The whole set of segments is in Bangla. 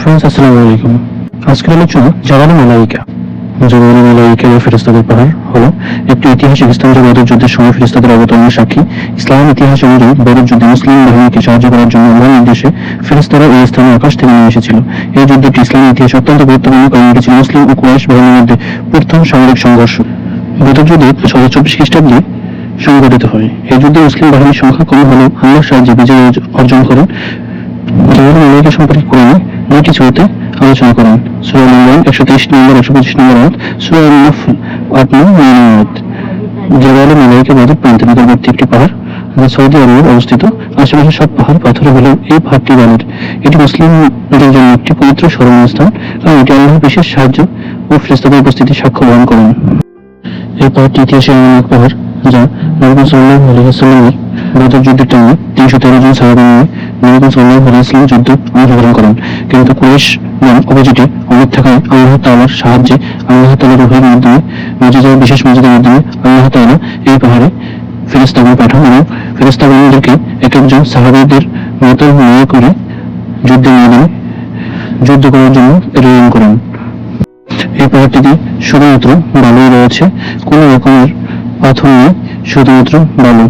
ফ্রেন্ডস আসসালামু আলাইকুম। আজকের আলোচনা জালাল মালাইকা। জালাল মালাইকা বা ফেরেস্তাদের পাহাড় হলো একটি ঐতিহাসিক স্থান যা যুদ্ধের সময় ফেরেস্তাদের অবতরণের সাক্ষী। ইসলাম ইতিহাস অনুযায়ী বদর যুদ্ধে মুসলিম বাহিনীকে সাহায্য করার জন্য আল্লাহর নির্দেশে ফেরেস্তারা এই স্থানে আকাশ থেকে নেমে এসেছিল। এই যুদ্ধটি ইসলামী ইতিহাসে অত্যন্ত গুরুত্বপূর্ণ কারণ এটি ছিল মুসলিম ও কুরাইশ বাহিনীর মধ্যে প্রথম সামরিক সংঘর্ষ। বদর যুদ্ধে ছশো চব্বিশ খ্রিস্টাব্দে সংঘটিত হয়। এই যুদ্ধে মুসলিম বাহিনীর সংখ্যা কম হলেও আল্লাহর সাহায্যে বিজয় অর্জন করেন জালাল মালাইকা সম্পর্কে কোরআনে দুইটি ছবিতে আলোচনা করেন। সূরা ইমরান একশো তেইশ নম্বর, একশো পঁচিশ নম্বর আয়াত সূরা নফল, আট নম্বর আয়াত। জালাল মালাইকা বাদের প্রান্তে নিকটবর্তী একটি পাহাড়, যা সৌদি আরবে অবস্থিত। আশেপাশে সব পাহাড় পাথরে হলেও এই পাহাড়টি বানের এটি মুসলিমদের জন্য একটি পবিত্র স্মরণীয় স্থান কারণ এটি আল্লাহর বিশেষ সাহায্য ও ফেরেস্তাদের উপস্থিতি সাক্ষ্য বহন করেন। এই পাহাড়টি ইতিহাসের এমন এক পাহাড়, যা নবী সাল্লাহ আলহিহাস্লামের বদর যুদ্ধের টাইমে তিনশো তেরো জন সাহাবা নিয়ে নবী সাল্লাহ আলহিহাস্লাম যুদ্ধ অংশগ্রহণ করেন। কিন্তু কুরেশ অপোজিটে অনেক থাকায় আল্লাহ তাআলার সাহায্যে আল্লাহ তাআলার রুহের মাধ্যমে মজিদের বিশেষ মজিদের মাধ্যমে আল্লাহ তাআলা এই পাহাড়ে ফেরেস্তাগণ পাঠান এবং ফেরেস্তাগণদেরকে এক একজন সাহাবাদের মতো নিয়ে করে যুদ্ধের ময়দানে যুদ্ধ করার জন্য প্রেরণ করেন। এই পাহাড়টিতে শুধুমাত্র বালুই রয়েছে, কোনো রকমের পাথর নেই শুধুমাত্র বালু।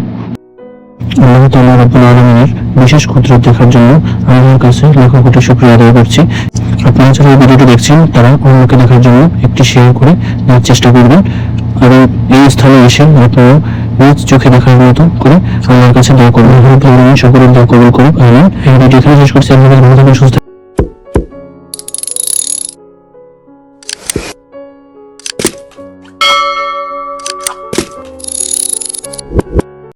আল্লাহ তালা রাব্বুল আলমিনের বিশেষ কুদরত দেখার জন্য আল্লাহর কাছে লাখো কোটি শুক্রিয়া আদায় করছি। আপনারা যারা এই ভিডিওটি দেখছেন, তারা অন্যকে দেখার জন্য একটি শেয়ার করে দেওয়ার চেষ্টা করবেন। আর এই স্থানে এসে আপনারা নিজ চোখে দেখার মতো করে আল্লাহর কাছে দোয়া করবেন। সকলের দোয়া কবুল করুক। আমিন। এই ভিডিও এখানে শেষ করছি। আপনাদের ভালো সুস্থ।